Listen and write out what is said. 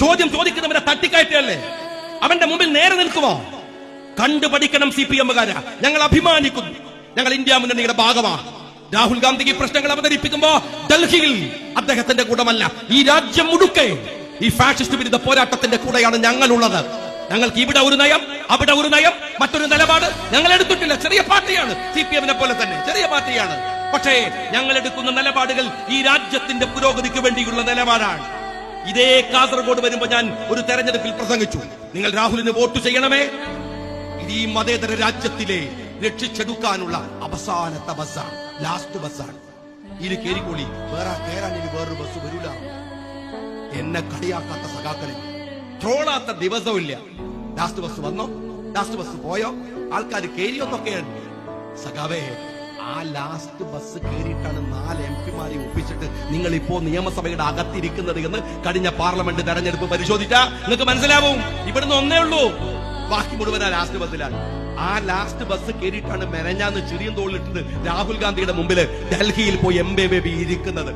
ചോദ്യം ചോദിക്കുന്നവരെ തട്ടിക്കയറ്റല്ലേ? അവന്റെ മുമ്പിൽ നേരെ നിൽക്കുമോ? കണ്ടു പഠിക്കണം സി പി എമ്മുകാരാ. ഞങ്ങൾ അഭിമാനിക്കുന്നു. ഞങ്ങൾ ഇന്ത്യ മുന്നണിയുടെ ഭാഗമാണ് രാഹുൽ ഗാന്ധിക്ക് ഈ പ്രശ്നങ്ങൾ അവതരിപ്പിക്കുമ്പോ ഡൽഹിയിൽ അദ്ദേഹത്തിന്റെ കൂടമല്ല ഈ രാജ്യം മുഴുക്കെ ഈ ഫാഷിസ്റ്റ് വിരുദ്ധ പോരാട്ടത്തിന്റെ കൂടെയാണ് ഞങ്ങളുള്ളത്. ഞങ്ങൾക്ക് ഇവിടെ ഒരു നയം അവിടെ ഒരു നയം മറ്റൊരു നിലപാട് ഞങ്ങൾ എടുത്തിട്ടില്ല. ചെറിയ പാർട്ടിയാണ് സി പി എമ്മിനെ പോലെ തന്നെ ചെറിയ പാർട്ടിയാണ്. പക്ഷേ ഞങ്ങൾ എടുക്കുന്ന നിലപാടുകൾ ഈ രാജ്യത്തിന്റെ പുരോഗതിക്ക് വേണ്ടിയുള്ള നിലപാടാണ്. ഇതേ കാസർഗോഡ് വരുമ്പോ ഞാൻ ഒരു തെരഞ്ഞെടുപ്പിൽ പ്രസംഗിച്ചു. നിങ്ങൾ രാഹുലിന് വോട്ട് ചെയ്യണമേ? ഈ മതേതര രാജ്യത്തിലെ രക്ഷിച്ചെടുക്കാനുള്ള അവസാനത്തെ ബസ്സാണ് ലാസ്റ്റ് ബസ്സാണ്. ഇത് കേരിക്കോളി വേറെ കേറാൻ ഇനി വേറൊരു ബസ് വരൂല. എന്നെ കളിയാക്കാത്ത സഖാക്കളിൽ ട്രോളാത്ത ദിവസമില്ല ലാസ്റ്റ് ബസ് വന്നോ? ലാസ്റ്റ് ബസ് പോയോ? ആൾക്കാർ കേരിയോന്നൊക്കെയാണ് സഖാവേ ആ ലാസ്റ്റ് ബസ് കയറിയിട്ടാണ് നാല് എം പിമാരെ ഒപ്പിച്ചിട്ട് നിങ്ങൾ ഇപ്പോ നിയമസഭയുടെ അകത്തിരിക്കുന്നത് എന്ന് കഴിഞ്ഞ പാർലമെന്റ് തെരഞ്ഞെടുപ്പ് പരിശോധിച്ച നിങ്ങൾക്ക് മനസ്സിലാവും. ഇവിടുന്ന് ഒന്നേ ഉള്ളൂ. ബാക്കി മുഴുവൻ ആ ലാസ്റ്റ് ബസ്സിലാണ് ആ ലാസ്റ്റ് ബസ് കയറിയിട്ടാണ് മെനഞ്ഞാന്ന് ചെറിയ തോളിലിട്ടത് രാഹുൽ ഗാന്ധിയുടെ മുമ്പിൽ ഡൽഹിയിൽ പോയി എം ബേബി ഇരിക്കുന്നത്.